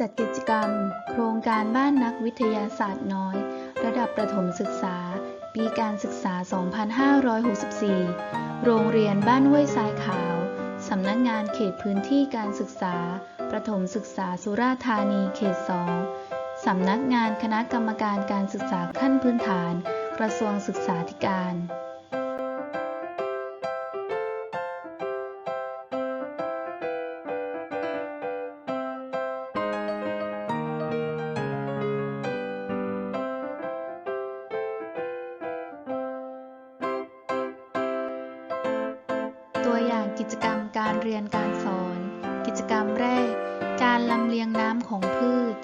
จัดกิจกรรม โครงการบ้านนักวิทยาศาสตร์น้อย ระดับประถมศึกษา ปีการศึกษา 2564 โรงเรียนบ้านห้วยทรายขาว สำนักงานเขตพื้นที่การศึกษา ประถมศึกษาสุราษฎร์ธานีเขต 2 สำนักงานคณะกรรมการการศึกษาขั้นพื้นฐาน กระทรวงศึกษาธิการ ตัวอย่างกิจกรรมการเรียนการสอน กิจกรรมแรก การลำเลียงน้ำของพืช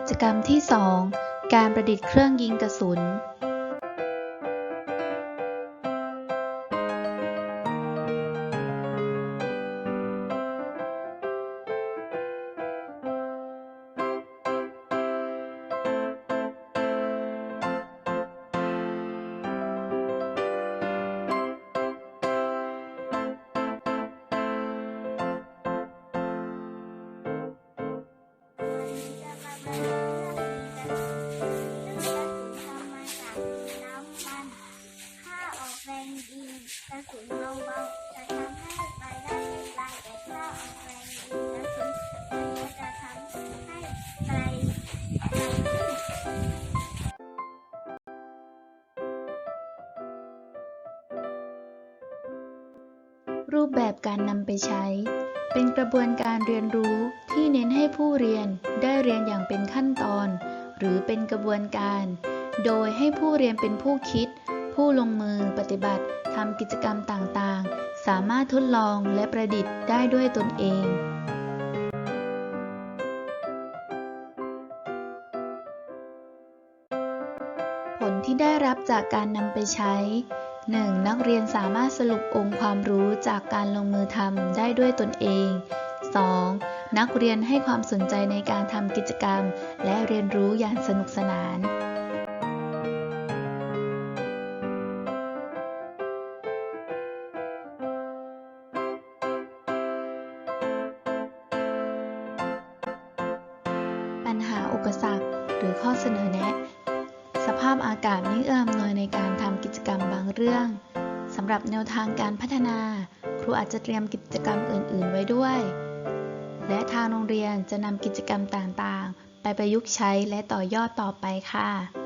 กิจกรรมที่ 2 การประดิษฐ์เครื่องยิงกระสุน รูปแบบการนำไปใช้ เป็นกระบวนการเรียนรู้ที่เน้นให้ผู้เรียนได้เรียนอย่างเป็นขั้นตอน หรือเป็นกระบวนการ โดยให้ผู้เรียนเป็นผู้คิด ผู้ลงมือปฏิบัติทำกิจกรรมต่างๆ สามารถทดลองและประดิษฐ์ได้ด้วยตนเองผลที่ได้รับจากการนำไปใช้ 1. นักเรียนสามารถสรุปองค์ความรู้จากการลงมือทำได้ด้วยตนเอง 2. นักเรียนให้ความสนใจในการทำกิจกรรม และเรียนรู้อย่างสนุกสนาน ปัญหาอุปสรรคหรือข้อเสนอแนะ สภาพอากาศไม่เอื้ออำนวยในการ เรื่องสำหรับแนวทางการพัฒนา ครูอาจจะเตรียมกิจกรรมอื่น ๆ ไว้ด้วย และทางโรงเรียนจะนำกิจกรรมต่างๆ ไปประยุกต์ใช้และต่อยอดต่อไปค่ะ